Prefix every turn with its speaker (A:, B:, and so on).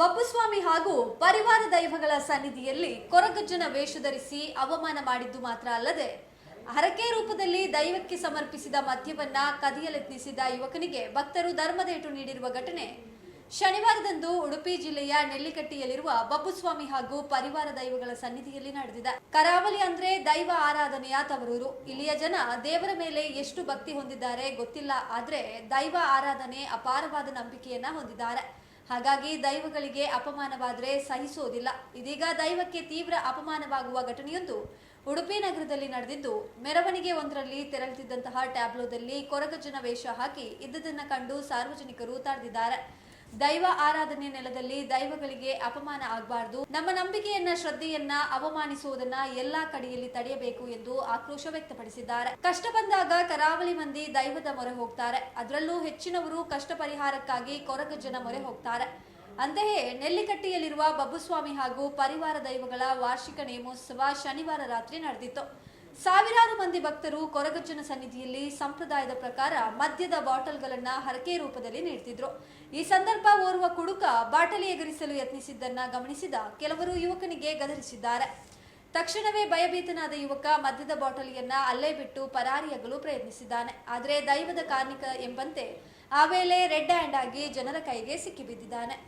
A: ಬಬ್ಬುಸ್ವಾಮಿ ಹಾಗೂ ಪರಿವಾರ ದೈವಗಳ ಸನ್ನಿಧಿಯಲ್ಲಿ ಕೊರಗಜ್ಜನ ವೇಷ ಧರಿಸಿ ಅವಮಾನ ಮಾಡಿದ್ದು ಮಾತ್ರ ಅಲ್ಲದೆ, ಹರಕೆ ರೂಪದಲ್ಲಿ ದೈವಕ್ಕೆ ಸಮರ್ಪಿಸಿದ ಮದ್ಯವನ್ನ ಕದಿಯಲೆತ್ನಿಸಿದ ಯುವಕನಿಗೆ ಭಕ್ತರು ಧರ್ಮದೇಟು ನೀಡಿರುವ ಘಟನೆ ಶನಿವಾರದಂದು ಉಡುಪಿ ಜಿಲ್ಲೆಯ ನೆಲ್ಲಿಕಟ್ಟಿಯಲ್ಲಿರುವ ಬಬ್ಬುಸ್ವಾಮಿ ಹಾಗೂ ಪರಿವಾರ ದೈವಗಳ ಸನ್ನಿಧಿಯಲ್ಲಿ ನಡೆದಿದೆ. ಕರಾವಳಿ ಅಂದ್ರೆ ದೈವ ಆರಾಧನೆಯ ತವರೂರು. ಇಲ್ಲಿಯ ಜನ ದೇವರ ಮೇಲೆ ಎಷ್ಟು ಭಕ್ತಿ ಹೊಂದಿದ್ದಾರೆ ಗೊತ್ತಿಲ್ಲ, ಆದ್ರೆ ದೈವ ಆರಾಧನೆ ಅಪಾರವಾದ ನಂಬಿಕೆಯನ್ನ ಹೊಂದಿದ್ದಾರೆ. ಹಾಗಾಗಿ ದೈವಗಳಿಗೆ ಅಪಮಾನವಾದರೆ ಸಹಿಸೋದಿಲ್ಲ. ಇದೀಗ ದೈವಕ್ಕೆ ತೀವ್ರ ಅಪಮಾನವಾಗುವ ಘಟನೆಯೊಂದು ಉಡುಪಿ ನಗರದಲ್ಲಿ ನಡೆದಿದ್ದು, ಮೆರವಣಿಗೆ ಒಂದರಲ್ಲಿ ತೆರಳುತ್ತಿದ್ದಂತಹ ಟ್ಯಾಬ್ಲೋದಲ್ಲಿ ಕೊರಗಜ್ಜನ ವೇಷ ಹಾಕಿ ಇದ್ದದನ್ನ ಕಂಡು ಸಾರ್ವಜನಿಕರು ತಡೆದಿದ್ದಾರೆ. ದೈವ ಆರಾಧನೆ ನೆಲದಲ್ಲಿ ದೈವಗಳಿಗೆ ಅಪಮಾನ ಆಗಬಾರದು. ನಮ್ಮ ನಂಬಿಕೆಯನ್ನ, ಶ್ರದ್ಧೆಯನ್ನ ಅವಮಾನಿಸುವುದನ್ನ ಎಲ್ಲಾ ಕಡೆಯಲ್ಲಿ ತಡೆಯಬೇಕು ಎಂದು ಆಕ್ರೋಶ ವ್ಯಕ್ತಪಡಿಸಿದ್ದಾರೆ. ಕಷ್ಟ ಬಂದಾಗ ಕರಾವಳಿ ಮಂದಿ ದೈವದ ಮೊರೆ ಹೋಗ್ತಾರೆ. ಅದರಲ್ಲೂ ಹೆಚ್ಚಿನವರು ಕಷ್ಟ ಪರಿಹಾರಕ್ಕಾಗಿ ಜನ ಮೊರೆ ಹೋಗ್ತಾರೆ. ಅಂತೆಯೇ ನೆಲ್ಲಿಕಟ್ಟಿಯಲ್ಲಿರುವ ಬಬ್ಬುಸ್ವಾಮಿ ಹಾಗೂ ಪರಿವಾರ ದೈವಗಳ ವಾರ್ಷಿಕ ನೇಮೋತ್ಸವ ಶನಿವಾರ ರಾತ್ರಿ ನಡೆದಿತ್ತು. ಸಾವಿರಾರು ಮಂದಿ ಭಕ್ತರು ಕೊರಗಜ್ಜನ ಸನ್ನಿಧಿಯಲ್ಲಿ ಸಂಪ್ರದಾಯದ ಪ್ರಕಾರ ಮದ್ಯದ ಬಾಟಲ್ಗಳನ್ನ ಹರಕೆ ರೂಪದಲ್ಲಿ ನೀಡ್ತಿದ್ರು. ಈ ಸಂದರ್ಭ ಓರ್ವ ಕುಡುಕ ಬಾಟಲಿ ಎಗರಿಸಲು ಯತ್ನಿಸಿದ್ದನ್ನ ಗಮನಿಸಿದ ಕೆಲವರು ಯುವಕನಿಗೆ ಗದರಿಸಿದ್ದಾರೆ. ತಕ್ಷಣವೇ ಭಯಭೀತನಾದ ಯುವಕ ಮದ್ಯದ ಬಾಟಲಿಯನ್ನ ಅಲ್ಲೇ ಬಿಟ್ಟು ಪರಾರಿಯಾಗಲು ಪ್ರಯತ್ನಿಸಿದ್ದಾನೆ. ಆದರೆ ದೈವದ ಕಾರ್ಮಿಕ ಎಂಬಂತೆ ಆ ವೇಳೆ ರೆಡ್ ಹ್ಯಾಂಡ್ ಆಗಿ ಜನರ ಕೈಗೆ ಸಿಕ್ಕಿಬಿದ್ದಿದ್ದಾನೆ.